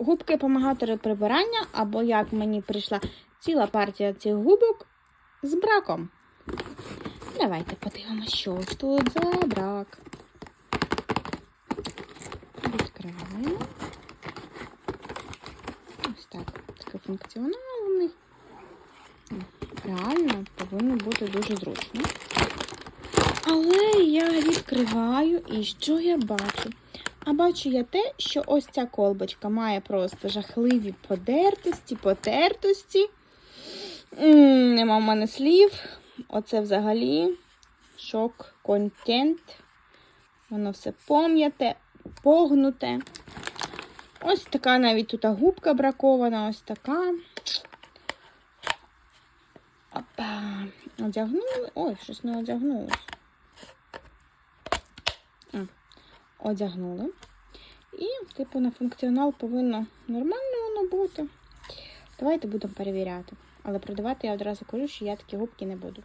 губки-помагатори прибирання, або як мені прийшла ціла партія цих губок з браком. Давайте подивимося, що ж тут за брак. Відкриваємо. Ось так. Такий функціонал у них. Реально повинно бути дуже зручно. Але я відкриваю і що я бачу? А бачу я те, що ось ця колбочка має просто жахливі подертості, потертості. Нема в мене слів. Оце взагалі шок контент. Воно все пом'яте, погнуте. Ось така навіть тут губка бракована, ось така. Опа. Одягнули. Ой, щось не одягнулось. А, одягнули. І, типу, на функціонал повинно нормально воно бути. Давайте будемо перевіряти. Але продавати я одразу кажу, що я такі губки не буду.